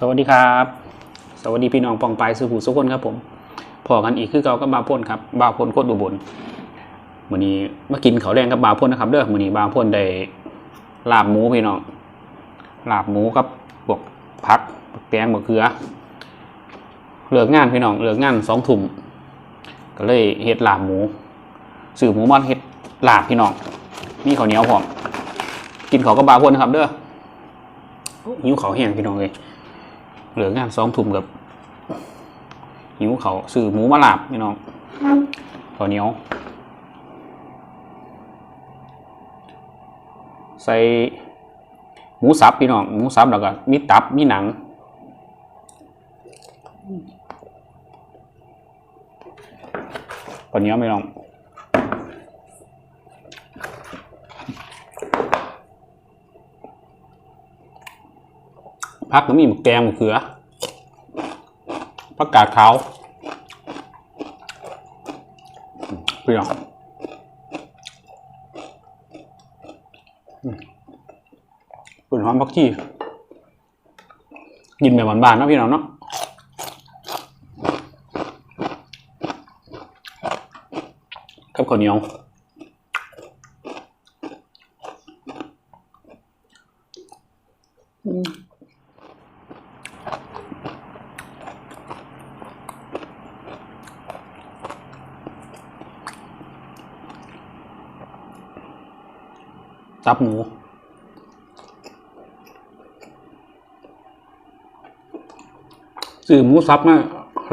สวัสดีครับ สวัสดีพี่น้องปองปายสุภูสุคนครับผมพอกันอีกคือเก่ากับบาพ่นครับบาพ่นโคตรอุบลมื้อนี้มากินข้าวแดงกับบาพ่นนะครับเด้อมื้อนี้บาพ่นได้ลาบหมูพี่น้องลาบหมูกับพวกผักแกงมะเขือเลิกงานพี่น้องเลิกงานสองทุ่มก็เลยเฮ็ดลาบหมูสื่อหมูมันเฮ็ดลาบพี่น้องมีข้าวเหนียวพร้อมกินข้าวกับบาพ่นนะครับเด้อหิวข้าวแห้งพี่น้องเลย เหลืองานซ้อมทุ่มกับหิวเขาสื่อหมูมาลาบพี่น้องข้าวเหนียว ใส่หมูสับพี่น้องหมูสับแล้วก็มีตับมีหนังข้าวเหนียวพี่น้อง พักก็มีหมกแกงหมกเขือผักกาดขาวเปรี้ยวอืมกลิ่นหอมผักชีกินแบบบานๆนะพี่น้องเนาะกับข้าวเหนียว ตับหมูซื้อหมูซับมา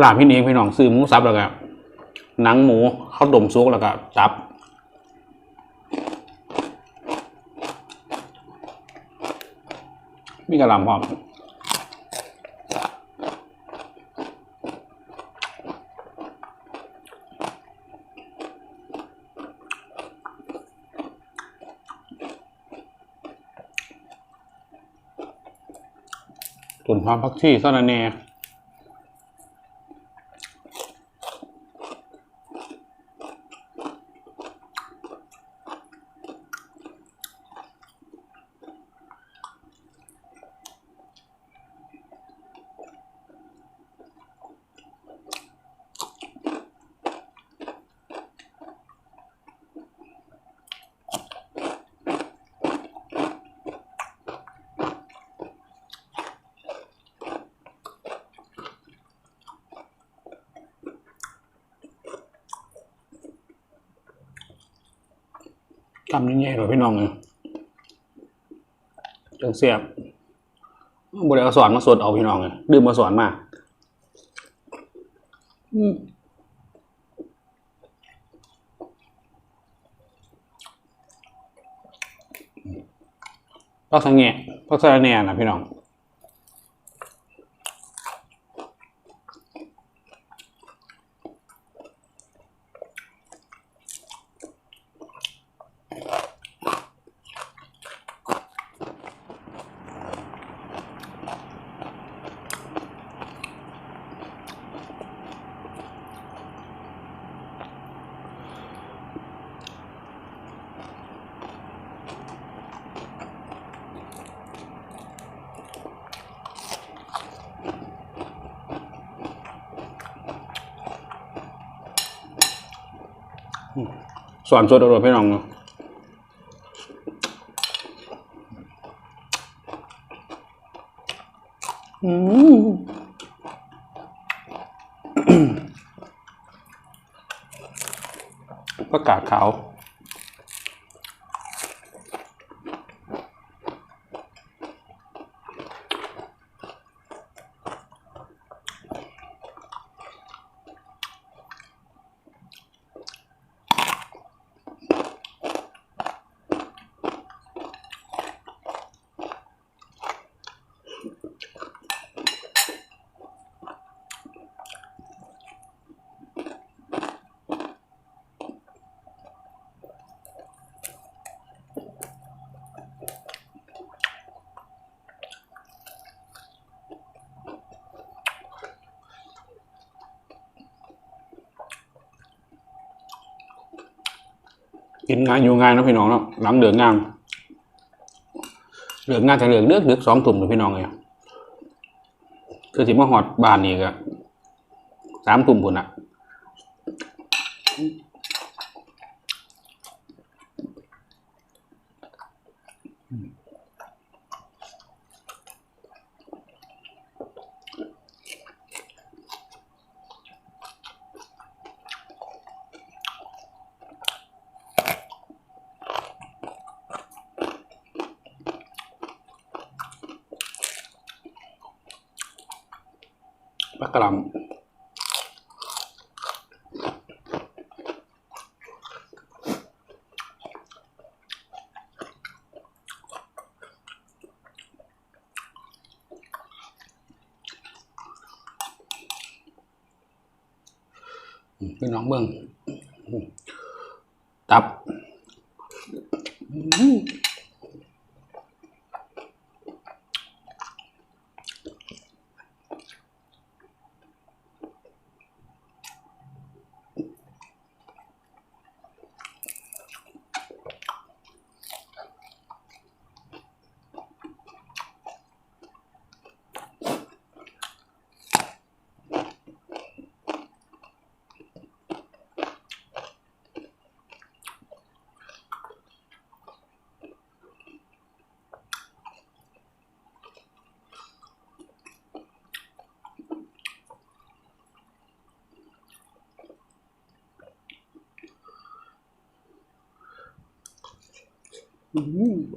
ลาพี่เองพี่น้องซื้อหมูซับแล้วก็หนังหมูข้าวต้มซุกแล้วก็ตับมีกระหลำพร้อม ตุนความพักที่ซ่อนแน่ ทำยังไงหรอพี่น้องเลยจังเสียบบุรีเอาสอนมาสดเอาพี่น้องเลยดื่มมาสอนมาอืมพักสังเงะพักสะระแหน่นะพี่น้อง ส อนสดเอาพี่น้องเนาะอืมประกาศขาว กินง่ายอยู่ง่ายนะพี่น้องเนาะหลังเหลืองงามเหลืองงานแต่เหลืองเลือกเลือกสองตุ่มเลยพี่น้องเลยคือสิมาหอดบานนี่ก็สามตุ่มผนอะอืม ปลากรำพี่น้องเบิ้งตับ Ooh.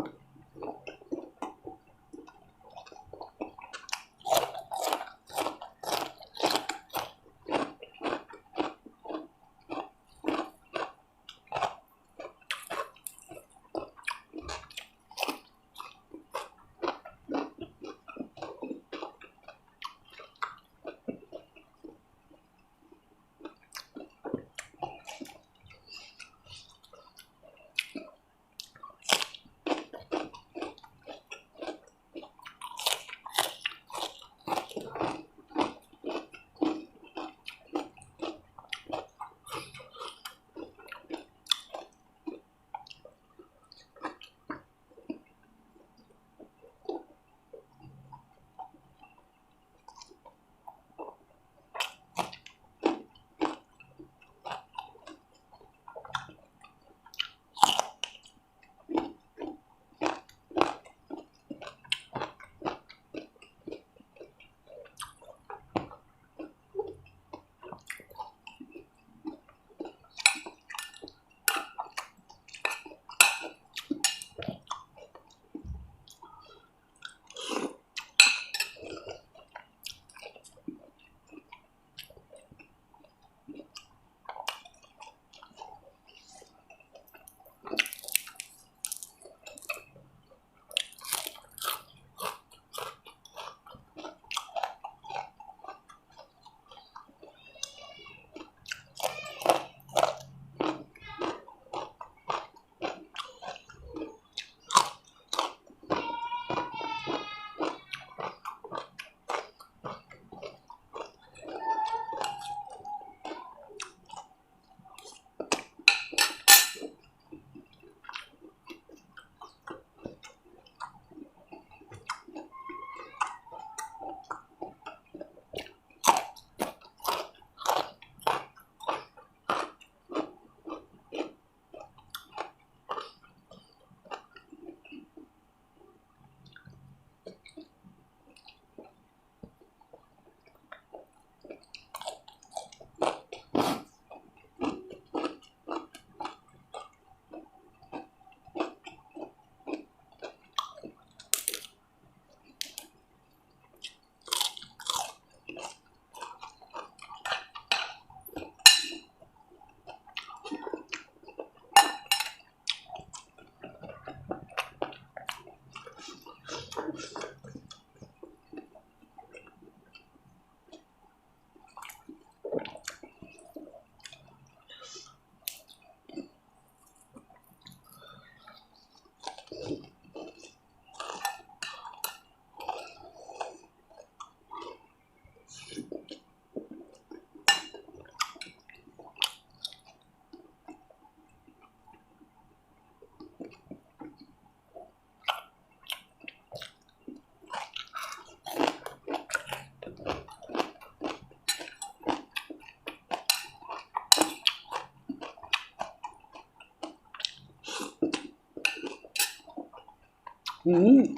嗯。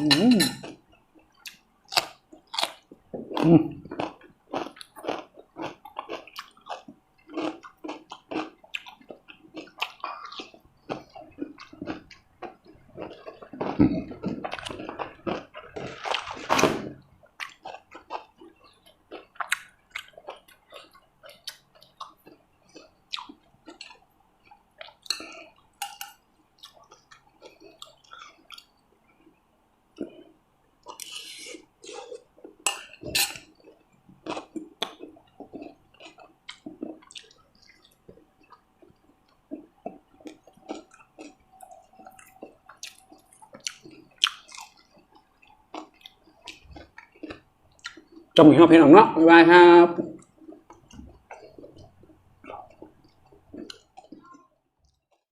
嗯 จงมีข้อเพลงออกเนาะบ๊ายบายครับ